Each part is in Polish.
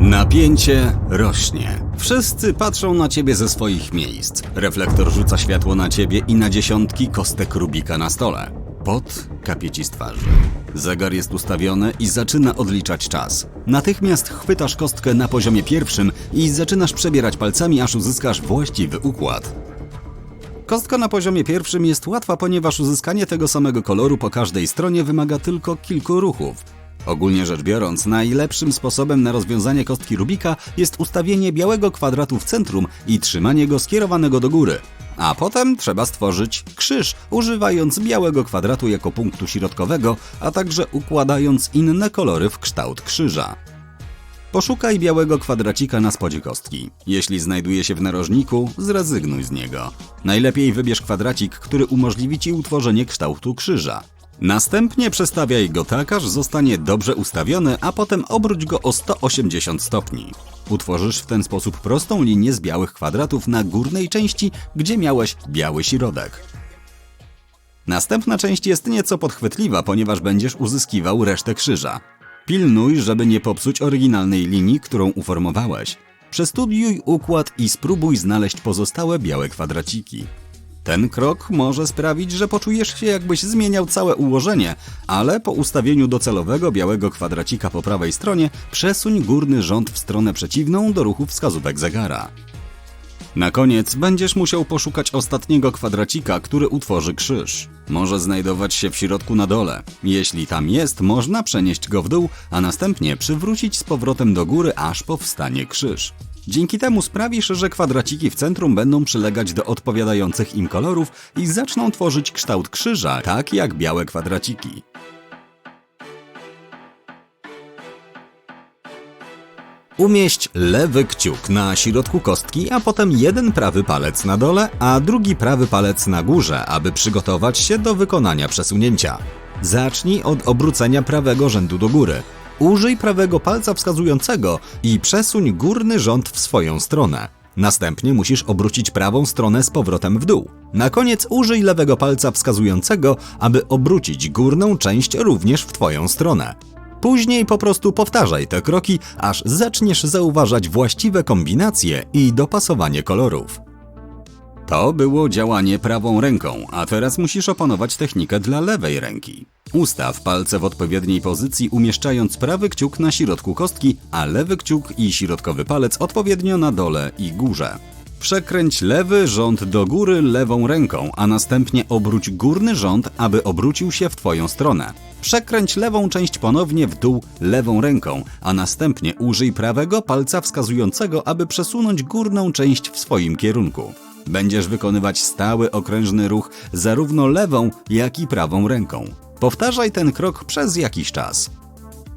Napięcie rośnie. Wszyscy patrzą na ciebie ze swoich miejsc. Reflektor rzuca światło na ciebie i na dziesiątki kostek Rubika na stole. Pot kapie ci z twarzy. Zegar jest ustawiony i zaczyna odliczać czas. Natychmiast chwytasz kostkę na poziomie pierwszym i zaczynasz przebierać palcami, aż uzyskasz właściwy układ. Kostka na poziomie pierwszym jest łatwa, ponieważ uzyskanie tego samego koloru po każdej stronie wymaga tylko kilku ruchów. Ogólnie rzecz biorąc, najlepszym sposobem na rozwiązanie kostki Rubika jest ustawienie białego kwadratu w centrum i trzymanie go skierowanego do góry. A potem trzeba stworzyć krzyż, używając białego kwadratu jako punktu środkowego, a także układając inne kolory w kształt krzyża. Poszukaj białego kwadracika na spodzie kostki. Jeśli znajduje się w narożniku, zrezygnuj z niego. Najlepiej wybierz kwadracik, który umożliwi ci utworzenie kształtu krzyża. Następnie przestawiaj go tak, aż zostanie dobrze ustawiony, a potem obróć go o 180 stopni. Utworzysz w ten sposób prostą linię z białych kwadratów na górnej części, gdzie miałeś biały środek. Następna część jest nieco podchwytliwa, ponieważ będziesz uzyskiwał resztę krzyża. Pilnuj, żeby nie popsuć oryginalnej linii, którą uformowałeś. Przestudiuj układ i spróbuj znaleźć pozostałe białe kwadraciki. Ten krok może sprawić, że poczujesz się jakbyś zmieniał całe ułożenie, ale po ustawieniu docelowego białego kwadracika po prawej stronie przesuń górny rząd w stronę przeciwną do ruchu wskazówek zegara. Na koniec będziesz musiał poszukać ostatniego kwadracika, który utworzy krzyż. Może znajdować się w środku na dole. Jeśli tam jest, można przenieść go w dół, a następnie przywrócić z powrotem do góry, aż powstanie krzyż. Dzięki temu sprawisz, że kwadraciki w centrum będą przylegać do odpowiadających im kolorów i zaczną tworzyć kształt krzyża, tak jak białe kwadraciki. Umieść lewy kciuk na środku kostki, a potem jeden prawy palec na dole, a drugi prawy palec na górze, aby przygotować się do wykonania przesunięcia. Zacznij od obrócenia prawego rzędu do góry. Użyj prawego palca wskazującego i przesuń górny rząd w swoją stronę. Następnie musisz obrócić prawą stronę z powrotem w dół. Na koniec użyj lewego palca wskazującego, aby obrócić górną część również w Twoją stronę. Później po prostu powtarzaj te kroki, aż zaczniesz zauważać właściwe kombinacje i dopasowanie kolorów. To było działanie prawą ręką, a teraz musisz opanować technikę dla lewej ręki. Ustaw palce w odpowiedniej pozycji, umieszczając prawy kciuk na środku kostki, a lewy kciuk i środkowy palec odpowiednio na dole i górze. Przekręć lewy rząd do góry lewą ręką, a następnie obróć górny rząd, aby obrócił się w Twoją stronę. Przekręć lewą część ponownie w dół lewą ręką, a następnie użyj prawego palca wskazującego, aby przesunąć górną część w swoim kierunku. Będziesz wykonywać stały okrężny ruch zarówno lewą, jak i prawą ręką. Powtarzaj ten krok przez jakiś czas.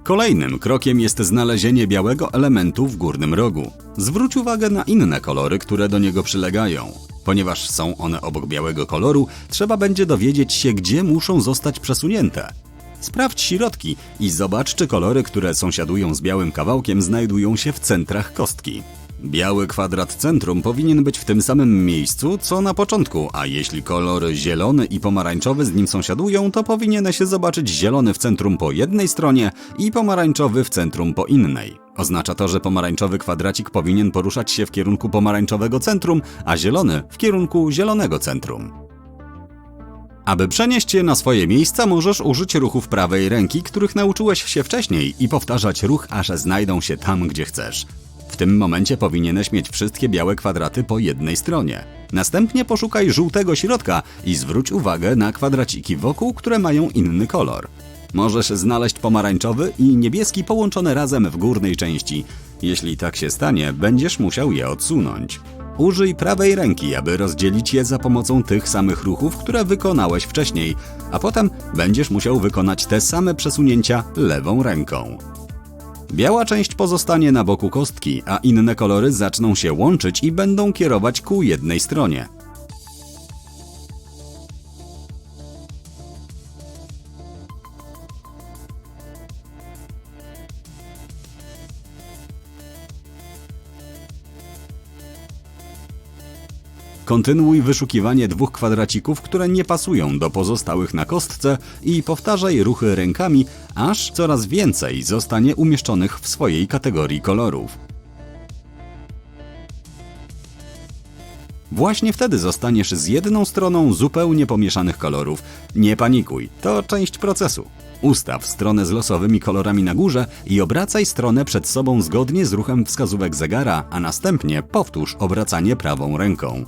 Kolejnym krokiem jest znalezienie białego elementu w górnym rogu. Zwróć uwagę na inne kolory, które do niego przylegają. Ponieważ są one obok białego koloru, trzeba będzie dowiedzieć się, gdzie muszą zostać przesunięte. Sprawdź środki i zobacz, czy kolory, które sąsiadują z białym kawałkiem, znajdują się w centrach kostki. Biały kwadrat centrum powinien być w tym samym miejscu, co na początku, a jeśli kolory zielony i pomarańczowy z nim sąsiadują, to powinieneś zobaczyć zielony w centrum po jednej stronie i pomarańczowy w centrum po innej. Oznacza to, że pomarańczowy kwadracik powinien poruszać się w kierunku pomarańczowego centrum, a zielony w kierunku zielonego centrum. Aby przenieść je na swoje miejsca, możesz użyć ruchów prawej ręki, których nauczyłeś się wcześniej i powtarzać ruch, aż znajdą się tam, gdzie chcesz. W tym momencie powinieneś mieć wszystkie białe kwadraty po jednej stronie. Następnie poszukaj żółtego środka i zwróć uwagę na kwadraciki wokół, które mają inny kolor. Możesz znaleźć pomarańczowy i niebieski połączone razem w górnej części. Jeśli tak się stanie, będziesz musiał je odsunąć. Użyj prawej ręki, aby rozdzielić je za pomocą tych samych ruchów, które wykonałeś wcześniej, a potem będziesz musiał wykonać te same przesunięcia lewą ręką. Biała część pozostanie na boku kostki, a inne kolory zaczną się łączyć i będą kierować ku jednej stronie. Kontynuuj wyszukiwanie dwóch kwadracików, które nie pasują do pozostałych na kostce i powtarzaj ruchy rękami, aż coraz więcej zostanie umieszczonych w swojej kategorii kolorów. Właśnie wtedy zostaniesz z jedną stroną zupełnie pomieszanych kolorów. Nie panikuj, to część procesu. Ustaw stronę z losowymi kolorami na górze i obracaj stronę przed sobą zgodnie z ruchem wskazówek zegara, a następnie powtórz obracanie prawą ręką.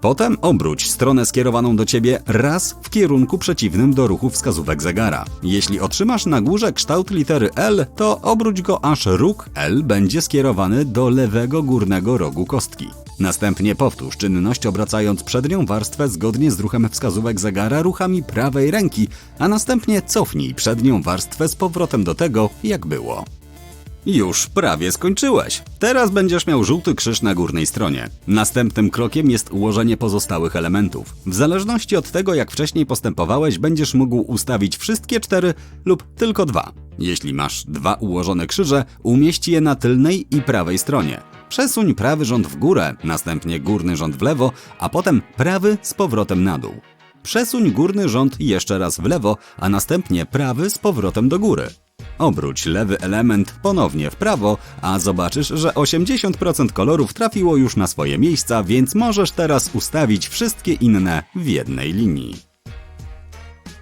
Potem obróć stronę skierowaną do ciebie raz w kierunku przeciwnym do ruchu wskazówek zegara. Jeśli otrzymasz na górze kształt litery L, to obróć go aż róg L będzie skierowany do lewego górnego rogu kostki. Następnie powtórz czynność obracając przednią warstwę zgodnie z ruchem wskazówek zegara ruchami prawej ręki, a następnie cofnij przednią warstwę z powrotem do tego, jak było. Już prawie skończyłeś. Teraz będziesz miał żółty krzyż na górnej stronie. Następnym krokiem jest ułożenie pozostałych elementów. W zależności od tego, jak wcześniej postępowałeś, będziesz mógł ustawić wszystkie cztery lub tylko dwa. Jeśli masz dwa ułożone krzyże, umieść je na tylnej i prawej stronie. Przesuń prawy rząd w górę, następnie górny rząd w lewo, a potem prawy z powrotem na dół. Przesuń górny rząd jeszcze raz w lewo, a następnie prawy z powrotem do góry. Obróć lewy element ponownie w prawo, a zobaczysz, że 80% kolorów trafiło już na swoje miejsca, więc możesz teraz ustawić wszystkie inne w jednej linii.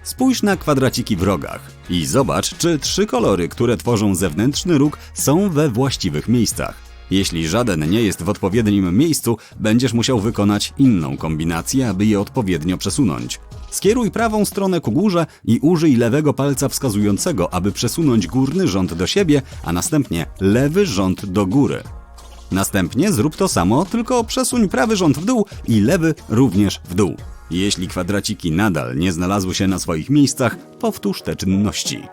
Spójrz na kwadraciki w rogach i zobacz, czy trzy kolory, które tworzą zewnętrzny róg, są we właściwych miejscach. Jeśli żaden nie jest w odpowiednim miejscu, będziesz musiał wykonać inną kombinację, aby je odpowiednio przesunąć. Skieruj prawą stronę ku górze i użyj lewego palca wskazującego, aby przesunąć górny rząd do siebie, a następnie lewy rząd do góry. Następnie zrób to samo, tylko przesuń prawy rząd w dół i lewy również w dół. Jeśli kwadraciki nadal nie znalazły się na swoich miejscach, powtórz te czynności.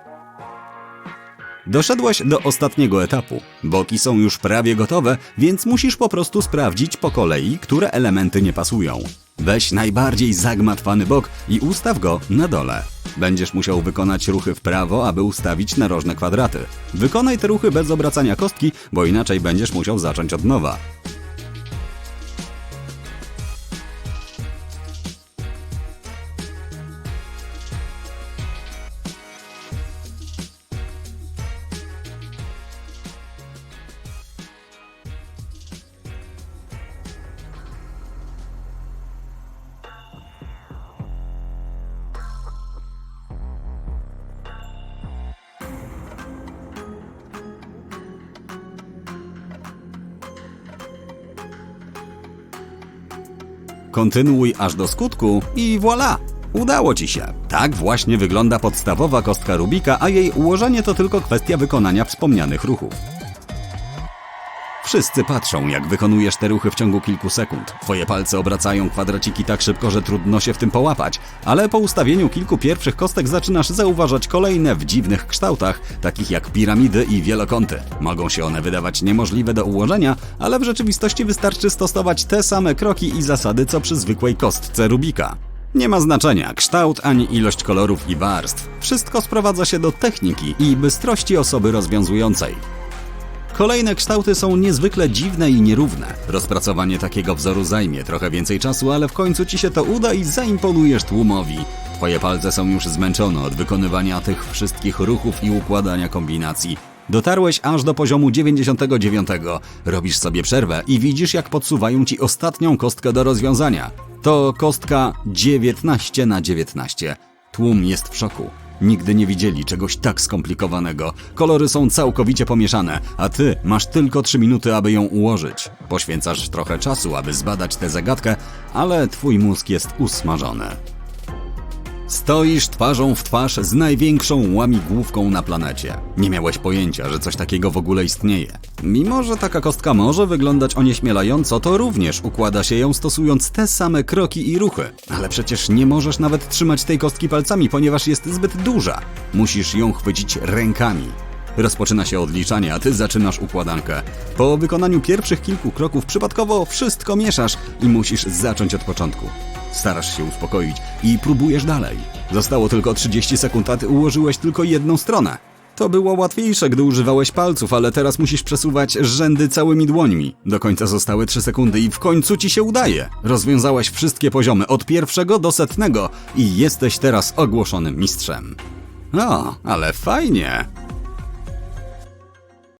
Doszedłeś do ostatniego etapu. Boki są już prawie gotowe, więc musisz po prostu sprawdzić po kolei, które elementy nie pasują. Weź najbardziej zagmatwany bok i ustaw go na dole. Będziesz musiał wykonać ruchy w prawo, aby ustawić narożne kwadraty. Wykonaj te ruchy bez obracania kostki, bo inaczej będziesz musiał zacząć od nowa. Kontynuuj aż do skutku i voilà! Udało Ci się. Tak właśnie wygląda podstawowa kostka Rubika, a jej ułożenie to tylko kwestia wykonania wspomnianych ruchów. Wszyscy patrzą, jak wykonujesz te ruchy w ciągu kilku sekund. Twoje palce obracają kwadraciki tak szybko, że trudno się w tym połapać, ale po ustawieniu kilku pierwszych kostek zaczynasz zauważać kolejne w dziwnych kształtach, takich jak piramidy i wielokąty. Mogą się one wydawać niemożliwe do ułożenia, ale w rzeczywistości wystarczy stosować te same kroki i zasady, co przy zwykłej kostce Rubika. Nie ma znaczenia kształt ani ilość kolorów i warstw. Wszystko sprowadza się do techniki i bystrości osoby rozwiązującej. Kolejne kształty są niezwykle dziwne i nierówne. Rozpracowanie takiego wzoru zajmie trochę więcej czasu, ale w końcu ci się to uda i zaimponujesz tłumowi. Twoje palce są już zmęczone od wykonywania tych wszystkich ruchów i układania kombinacji. Dotarłeś aż do poziomu 99. Robisz sobie przerwę i widzisz, jak podsuwają ci ostatnią kostkę do rozwiązania. To kostka 19 na 19. Tłum jest w szoku. Nigdy nie widzieli czegoś tak skomplikowanego. Kolory są całkowicie pomieszane, a ty masz tylko 3 minuty, aby ją ułożyć. Poświęcasz trochę czasu, aby zbadać tę zagadkę, ale twój mózg jest usmażony. Stoisz twarzą w twarz z największą łamigłówką na planecie. Nie miałeś pojęcia, że coś takiego w ogóle istnieje. Mimo, że taka kostka może wyglądać onieśmielająco, to również układa się ją stosując te same kroki i ruchy. Ale przecież nie możesz nawet trzymać tej kostki palcami, ponieważ jest zbyt duża. Musisz ją chwycić rękami. Rozpoczyna się odliczanie, a ty zaczynasz układankę. Po wykonaniu pierwszych kilku kroków przypadkowo wszystko mieszasz i musisz zacząć od początku. Starasz się uspokoić i próbujesz dalej. Zostało tylko 30 sekund, a ty ułożyłeś tylko jedną stronę. To było łatwiejsze, gdy używałeś palców, ale teraz musisz przesuwać rzędy całymi dłońmi. Do końca zostały 3 sekundy i w końcu ci się udaje. Rozwiązałeś wszystkie poziomy od pierwszego do setnego i jesteś teraz ogłoszonym mistrzem. O, ale fajnie.